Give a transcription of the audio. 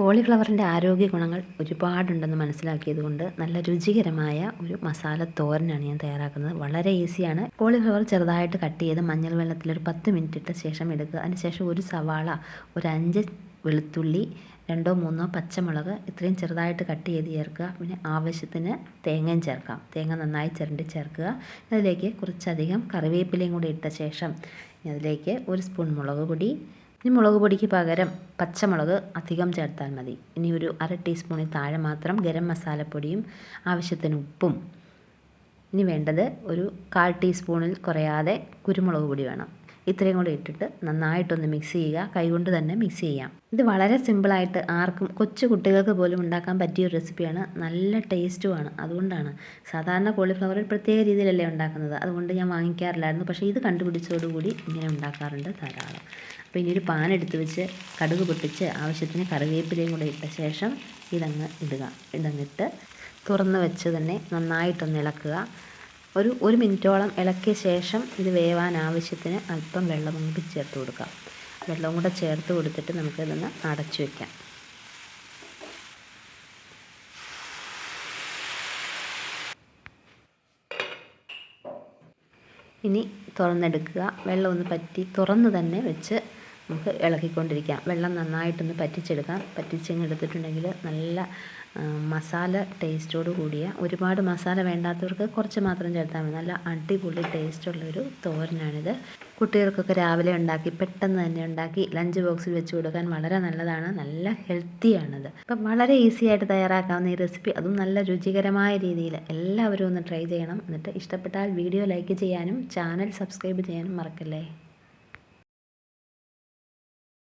കോളിഫ്ലവറിന്റെ ആരോഗ്യ ഗുണങ്ങൾ ഒരുപാടുണ്ടെന്ന് മനസ്സിലാക്കിയത് കൊണ്ട് നല്ല രുചികരമായ ഒരു മസാല തോരനാണ് ഞാൻ തയ്യാറാക്കുന്നത്. വളരെ ഈസിയാണ്. കോളിഫ്ലവർ ചെറുതായിട്ട് കട്ട് ചെയ്ത് മഞ്ഞൾ വെള്ളത്തിൽ ഒരു പത്ത് മിനിറ്റ് ഇട്ട ശേഷം എടുക്കുക. അതിനുശേഷം ഒരു സവാള ഒരു അഞ്ച് വെളുത്തുള്ളി രണ്ടോ മൂന്നോ പച്ചമുളക് ഇത്രയും ചെറുതായിട്ട് കട്ട് ചെയ്ത് ചേർക്കുക. പിന്നെ ആവശ്യത്തിന് തേങ്ങയും ചേർക്കാം. തേങ്ങ നന്നായി ചിരണ്ടി ചേർക്കുക. അതിലേക്ക് കുറച്ചധികം കറിവേപ്പിലയും കൂടി ഇട്ട ശേഷം അതിലേക്ക് ഒരു സ്പൂൺ മുളക് പൊടി ഇനി മുളക് പൊടിക്ക് പകരം പച്ചമുളക് അധികം ചേർത്താൽ മതി. ഇനി ഒരു അര ടീസ്പൂണിൽ താഴെ മാത്രം ഗരം മസാലപ്പൊടിയും ആവശ്യത്തിന് ഉപ്പും. ഇനി വേണ്ടത് ഒരു കാൽ ടീസ്പൂണിൽ കുറയാതെ കുരുമുളക് പൊടി വേണം. ഇത്രയും കൂടി ഇട്ടിട്ട് നന്നായിട്ടൊന്ന് മിക്സ് ചെയ്യുക. കൈകൊണ്ട് തന്നെ മിക്സ് ചെയ്യാം. ഇത് വളരെ സിമ്പിളായിട്ട് ആർക്കും കൊച്ചു കുട്ടികൾക്ക് പോലും ഉണ്ടാക്കാൻ പറ്റിയ ഒരു റെസിപ്പിയാണ് നല്ല ടേസ്റ്റുമാണ് അതുകൊണ്ടാണ് സാധാരണ കോളിഫ്ലവർ പ്രത്യേക രീതിയിലല്ലേ ഉണ്ടാക്കുന്നത്. അതുകൊണ്ട് ഞാൻ വാങ്ങിക്കാറില്ലായിരുന്നു. പക്ഷേ ഇത് കണ്ടുപിടിച്ചതോടുകൂടി ഇങ്ങനെ ഉണ്ടാക്കാറുണ്ട് ധാരാളം. അപ്പോൾ ഇനി ഒരു പാൻ എടുത്ത് വെച്ച് കടുക് പൊട്ടിച്ച് ആവശ്യത്തിന് കറിവേപ്പിലയും കൂടെ ഇട്ട ശേഷം ഇതങ്ങ് ഇടുക. ഇതങ്ങിട്ട് തുറന്ന് വെച്ച് തന്നെ നന്നായിട്ടൊന്ന് ഇളക്കുക. ഒരു ഒരു മിനിറ്റോളം ഇളക്കിയ ശേഷം ഇത് വേവാൻ ആവശ്യത്തിന് അല്പം വെള്ളം കൂടി ചേർത്ത് കൊടുക്കാം. വെള്ളം കൂടെ ചേർത്ത് കൊടുത്തിട്ട് നമുക്കിതൊന്ന് അടച്ചു വയ്ക്കാം ഇനി തുറന്നെടുക്കുക. വെള്ളം ഒന്ന് പറ്റി തുറന്ന് തന്നെ വെച്ച് നമുക്ക് ഇളക്കിക്കൊണ്ടിരിക്കാം വെള്ളം നന്നായിട്ടൊന്ന് പറ്റിച്ചെടുക്കാം. പറ്റിച്ചെടുത്തിട്ടുണ്ടെങ്കിൽ നല്ല മസാല ടേസ്റ്റോട് കൂടിയ ഒരുപാട് മസാല വേണ്ടാത്തവർക്ക് കുറച്ച് മാത്രം ചേർത്താൽ മതി. നല്ല അടിപൊളി ടേസ്റ്റുള്ളൊരു തോരനാണിത്. കുട്ടികൾക്കൊക്കെ രാവിലെ ഉണ്ടാക്കി പെട്ടെന്ന് തന്നെ ഉണ്ടാക്കി ലഞ്ച് ബോക്സിൽ വെച്ച് കൊടുക്കാൻ വളരെ നല്ലതാണ്. നല്ല ഹെൽത്തിയാണിത്. അപ്പം വളരെ ഈസി ആയിട്ട് തയ്യാറാക്കാവുന്ന ഈ റെസിപ്പി അതും നല്ല രുചികരമായ രീതിയിൽ എല്ലാവരും ഒന്ന് ട്രൈ ചെയ്യണം. എന്നിട്ട് ഇഷ്ടപ്പെട്ടാൽ വീഡിയോ ലൈക്ക് ചെയ്യാനും ചാനൽ സബ്സ്ക്രൈബ് ചെയ്യാനും മറക്കല്ലേ?